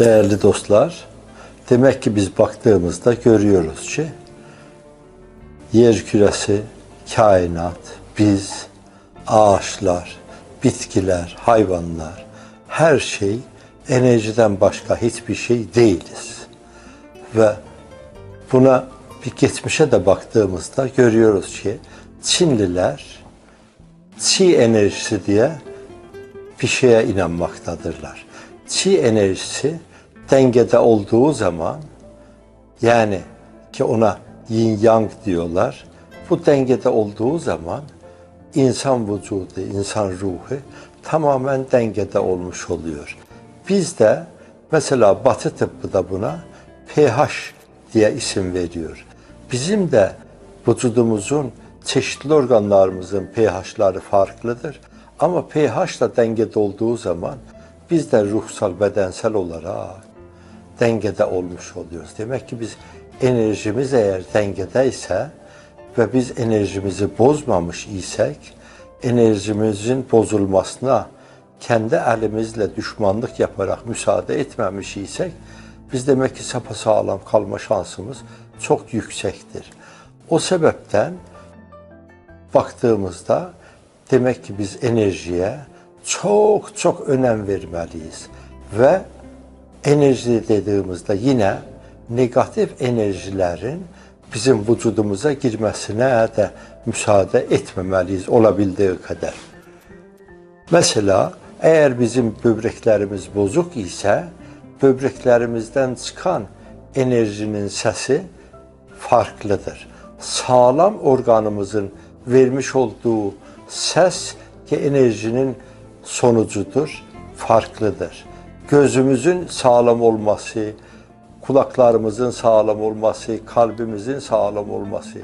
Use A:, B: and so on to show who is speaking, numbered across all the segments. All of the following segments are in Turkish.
A: Değerli dostlar, demek ki biz baktığımızda görüyoruz ki yer küresi, kainat, biz, ağaçlar, bitkiler, hayvanlar, her şey enerjiden başka hiçbir şey değiliz. Ve buna bir geçmişe de baktığımızda görüyoruz ki Çinliler çi enerjisi diye bir şeye inanmaktadırlar. Çi enerjisi dengede olduğu zaman yani ki ona yin yang diyorlar. Bu dengede olduğu zaman insan vücudu, insan ruhu tamamen dengede olmuş oluyor. Biz de mesela Batı tıbbı da buna pH diye isim veriyor. Bizim de vücudumuzun çeşitli organlarımızın pH'ları farklıdır. Ama pH da dengede olduğu zaman biz de ruhsal, bedensel olarak dengede olmuş oluyoruz. Demek ki biz enerjimiz eğer dengedeyse ve biz enerjimizi bozmamış isek, enerjimizin bozulmasına kendi elimizle düşmanlık yaparak müsaade etmemiş isek, biz demek ki sapasağlam kalma şansımız çok yüksektir. O sebepten baktığımızda demek ki biz enerjiye çok çok önem vermeliyiz. Ve enerji dediğimizde yine negatif enerjilerin bizim vücudumuza girmesine de müsaade etmemeliyiz olabildiği kadar. Mesela eğer bizim böbreklerimiz bozuk ise böbreklerimizden çıkan enerjinin sesi farklıdır. Sağlam organımızın vermiş olduğu ses ki enerjinin sonucudur, farklıdır. Gözümüzün sağlam olması, kulaklarımızın sağlam olması, kalbimizin sağlam olması,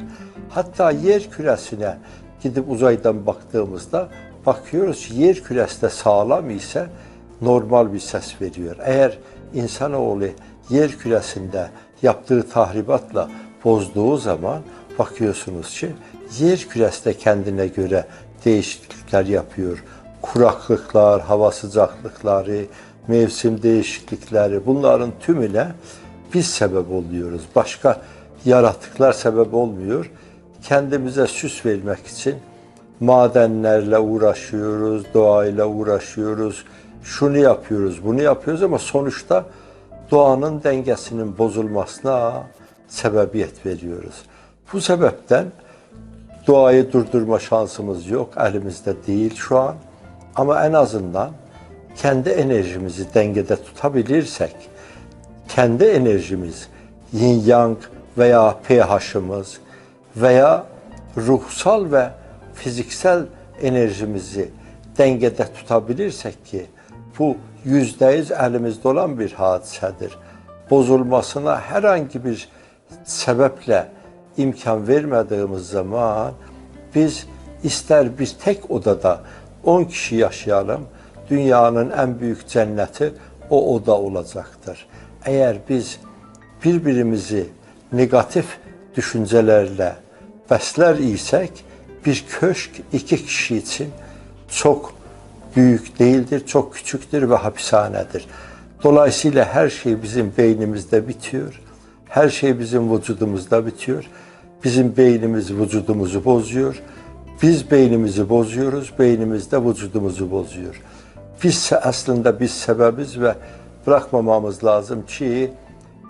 A: hatta yer küresine gidip uzaydan baktığımızda bakıyoruz yer küresi de sağlam ise normal bir ses veriyor. Eğer insanoğlu yer küresinde yaptığı tahribatla bozduğu zaman bakıyorsunuz ki yer küresi de kendine göre değişiklikler yapıyor. Kuraklıklar, hava sıcaklıkları, mevsim değişiklikleri bunların tümüne biz sebep oluyoruz. Başka yaratıklar sebep olmuyor. Kendimize süs vermek için madenlerle uğraşıyoruz, doğayla uğraşıyoruz. Şunu yapıyoruz, bunu yapıyoruz ama sonuçta doğanın dengesinin bozulmasına sebebiyet veriyoruz. Bu sebepten doğayı durdurma şansımız yok, elimizde değil şu an. Ama en azından kendi enerjimizi dengede tutabilirsek, kendi enerjimiz, yin yang veya pH'ımız veya ruhsal ve fiziksel enerjimizi dengede tutabilirsek ki bu yüzde yüz elimizde olan bir hadisedir. Bozulmasına herhangi bir sebeple imkan vermediğimiz zaman biz ister bir tek odada 10 kişi yaşayalım, dünyanın en büyük cenneti o oda olacaktır. Eğer biz birbirimizi negatif düşüncelerle besler isek bir köşk iki kişi için çok büyük değildir, çok küçüktür ve hapishanedir. Dolayısıyla her şey bizim beynimizde bitiyor. Her şey bizim vücudumuzda bitiyor. Bizim beynimiz vücudumuzu bozuyor. Biz beynimizi bozuyoruz, beynimiz de vücudumuzu bozuyor. Biz aslında biz sebebiz ve bırakmamamız lazım ki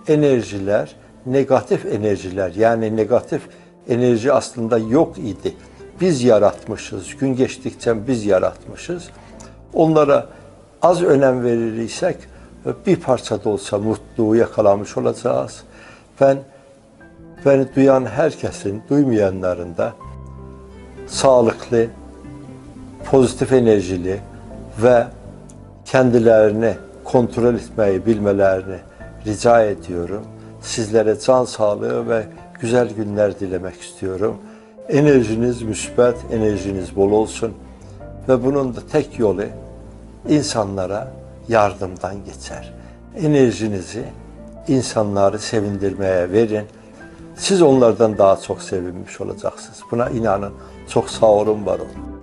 A: enerjiler, negatif enerjiler yani negatif enerji aslında yok idi. Biz yaratmışız, gün geçtikçe biz yaratmışız. Onlara az önem verirsek bir parça da olsa mutluluğu yakalamış olacağız. Ben beni duyan herkesin, duymayanların da sağlıklı, pozitif enerjili ve kendilerini kontrol etmeyi bilmelerini rica ediyorum. Sizlere can sağlığı ve güzel günler dilemek istiyorum. Enerjiniz müsbet, enerjiniz bol olsun ve bunun da tek yolu insanlara yardımdan geçer. Enerjinizi insanları sevindirmeye verin. Siz onlardan daha çok sevinmiş olacaksınız. Buna inanın. Çok sağ olun, var olun.